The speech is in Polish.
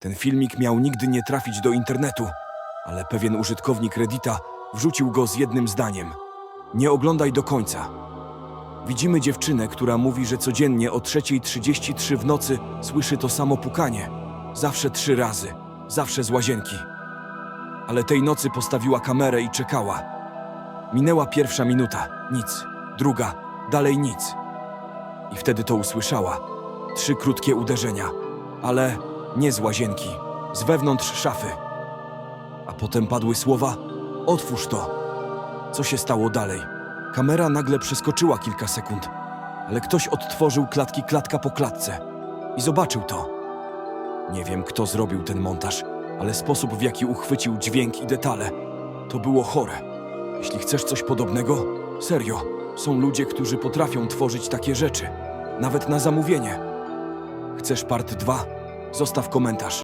Ten filmik miał nigdy nie trafić do internetu, ale pewien użytkownik Reddita wrzucił go z jednym zdaniem. Nie oglądaj do końca. Widzimy dziewczynę, która mówi, że codziennie o 3.33 w nocy słyszy to samo pukanie. Zawsze trzy razy, zawsze z łazienki. Ale tej nocy postawiła kamerę i czekała. Minęła pierwsza minuta, nic. Druga, dalej nic. I wtedy to usłyszała. Trzy krótkie uderzenia, ale nie z łazienki, z wewnątrz szafy. A potem padły słowa: Otwórz to. Co się stało dalej? Kamera nagle przeskoczyła kilka sekund, ale ktoś odtworzył klatki klatka po klatce i zobaczył to. Nie wiem, kto zrobił ten montaż, ale sposób, w jaki uchwycił dźwięk i detale, to było chore. Jeśli chcesz coś podobnego, serio, są ludzie, którzy potrafią tworzyć takie rzeczy, nawet na zamówienie. Chcesz part 2? Zostaw komentarz.